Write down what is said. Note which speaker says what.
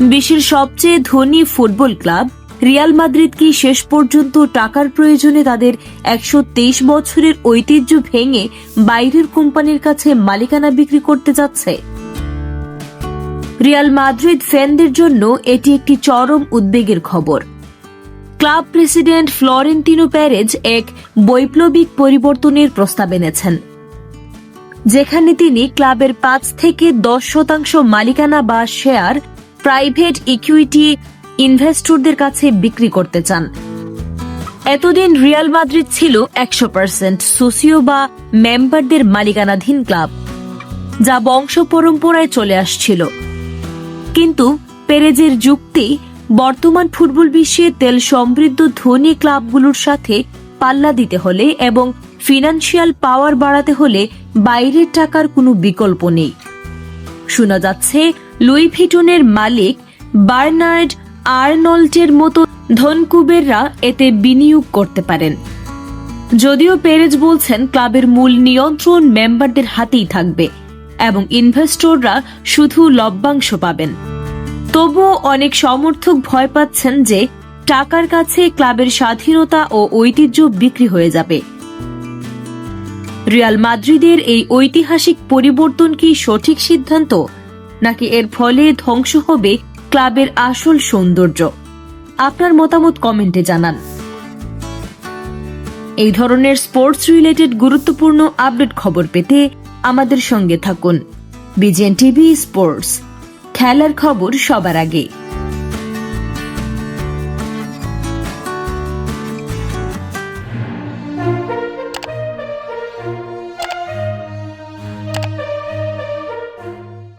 Speaker 1: বিশ্বের সবচেয়ে ধনী ফুটবল ক্লাব, রিয়াল মাদ্রিদ কি শেষ পর্যন্ত টাকার প্রয়োজনে তাদের একশো তেইশ বছরের ঐতিহ্য ভেঙে বাইরের কোম্পানির কাছে মালিকানা বিক্রি করতে যাচ্ছে? রিয়াল মাদ্রিদ ফ্যানদের জন্য এটি একটি চরম উদ্বেগের খবর। ক্লাব প্রেসিডেন্ট ফ্লোরেন্টিনো প্যারেজ এক বৈপ্লবিক পরিবর্তনের প্রস্তাব এনেছেন, যেখানে তিনি ক্লাবের পাঁচ থেকে দশ শতাংশ মালিকানা বা শেয়ার প্রাইভেট ইকুইটি ইনভেস্টরদের কাছে বিক্রি করতে চান। এতদিন রিয়াল মাদ্রিদ ছিল একশো পার্সেন্ট সোসিও বা মেম্বারদের মালিকানাধীন ক্লাব যা বংশ পরম্পরায় চলে আসছিল। কিন্তু পেরেজের যুক্তি বর্তমান ফুটবল বিশ্বে তেল সমৃদ্ধ ধনী ক্লাবগুলোর সাথে পাল্লা দিতে হলে এবং ফিনান্সিয়াল পাওয়ার বাড়াতে হলে বাইরের টাকার কোনো বিকল্প নেই। শোনা যাচ্ছে লুই ভিটনের মালিক বার্নার্ড আর্নল্টের মতো ধনকুবেররা এতে বিনিয়োগ করতে পারেন। যদিও পেরেজ বলছেন ক্লাবের মূল নিয়ন্ত্রণ মেম্বারদের হাতেই থাকবে এবং ইনভেস্টররা শুধু লভ্যাংশ পাবেন। তবুও অনেক সমর্থক ভয় পাচ্ছেন যে টাকার কাছে ক্লাবের স্বাধীনতা ও ঐতিহ্য বিক্রি হয়ে যাবে। রিয়াল মাদ্রিদের এই ঐতিহাসিক পরিবর্তন কি সঠিক সিদ্ধান্ত? নাকি এর ফলে ধ্বংস হবে ক্লাবের আসল সৌন্দর্য? আপনার মতামত কমেন্টে জানান। এই ধরনের স্পোর্টস রিলেটেড গুরুত্বপূর্ণ আপডেট খবর পেতে আমাদের সঙ্গে থাকুন। বিজেন টিভি স্পোর্টস খেলার খবর সবার আগে।